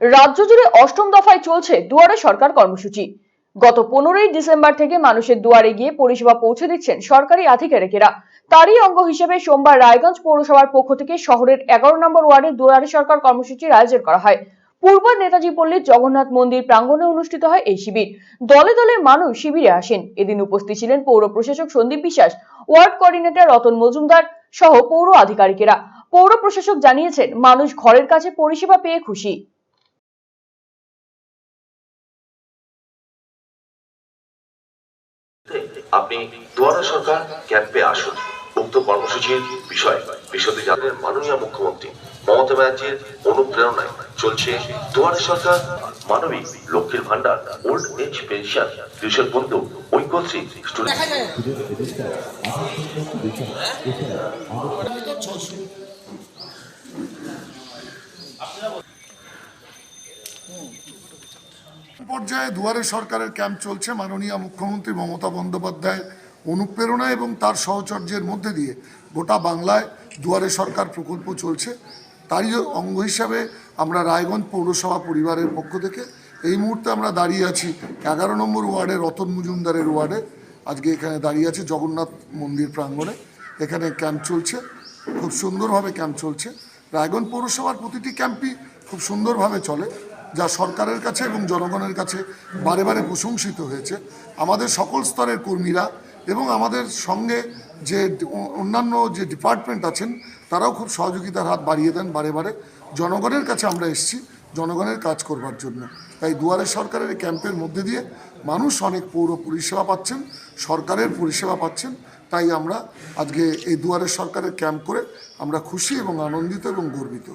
রাজ্য জুড়ে অষ্টম দফায় চলছে দুয়ারে সরকার কর্মসূচি। গত পনেরোই ডিসেম্বর থেকে মানুষের দুয়ারে গিয়ে পরিষেবা পৌঁছে দিচ্ছেন সরকারি আধিকারিকেরা। তারই অঙ্গ হিসেবে সোমবার রায়গঞ্জ পৌরসভার পক্ষ থেকে শহরের এগারো নম্বর ওয়ার্ডে দুয়ারে সরকার কর্মসূচির আয়োজন করা হয়। পূর্ব নেতাজি পল্লীর জগন্নাথ মন্দির প্রাঙ্গণে অনুষ্ঠিত হয় এই শিবির। দলে দলে মানুষ শিবিরে আসেন। এদিন উপস্থিত ছিলেন পৌর প্রশাসক সন্দীপ বিশ্বাস, ওয়ার্ড কোঅর্ডিনেটর রতন মজুমদার সহ পৌর আধিকারিকেরা। পৌর প্রশাসক জানিয়েছেন, মানুষ ঘরের কাছে পরিষেবা পেয়ে খুশি। আপনি দুয়ারা সরকার ক্যাম্পে আসুন। উক্ত কর্মসূচির বিষয় বিশদে জানেন মাননীয় মুখ্যমন্ত্রী মমতা ব্যানার্জির অনুপ্রেরণায় চলছে দুয়ারা সরকার মানবিক লক্ষ্মীর ভান্ডার ওল্ড এজ পেনশন, টিউশন বন্ধু, ঐক্যশ্রী স্টুডেন্ট পর্যায়ে দুয়ারে সরকারের ক্যাম্প চলছে মাননীয় মুখ্যমন্ত্রী মমতা বন্দ্যোপাধ্যায়ের অনুপ্রেরণা এবং তার সহচর্যের মধ্যে দিয়ে গোটা বাংলায় দুয়ারে সরকার প্রকল্প চলছে। তারই অঙ্গ হিসাবে আমরা রায়গঞ্জ পৌরসভা পরিবারের পক্ষ থেকে এই মুহূর্তে আমরা দাঁড়িয়ে আছি এগারো নম্বর ওয়ার্ডে, রতন মজুমদারের ওয়ার্ডে। আজকে এখানে দাঁড়িয়ে আছে জগন্নাথ মন্দির প্রাঙ্গণে। এখানে ক্যাম্প চলছে, খুব সুন্দরভাবে ক্যাম্প চলছে। রায়গঞ্জ পৌরসভার প্রতিটি ক্যাম্পই খুব সুন্দরভাবে চলে। যা সরকারের কাছে এবং জনগণের কাছে বারে বারে প্রশংসিত হয়েছে, আমাদের সকল স্তরের কর্মীরা এবং আমাদের সঙ্গে যে অন্যান্য যে ডিপার্টমেন্ট আছেন, তারাও খুব সহযোগিতার হাত বাড়িয়ে দেন বারে বারে। জনগণের কাছে আমরা এসেছি, জনগণের কাজ করবার জন্য। তাই দুয়ারে সরকারের ক্যাম্পের মধ্যে দিয়ে মানুষ অনেক পৌর পরিষেবা পাচ্ছেন, সরকারের পরিষেবা পাচ্ছেন। তাই আমরা আজকে এই দুয়ারে সরকারের ক্যাম্প করে আমরা খুশি এবং আনন্দিত এবং গর্বিত।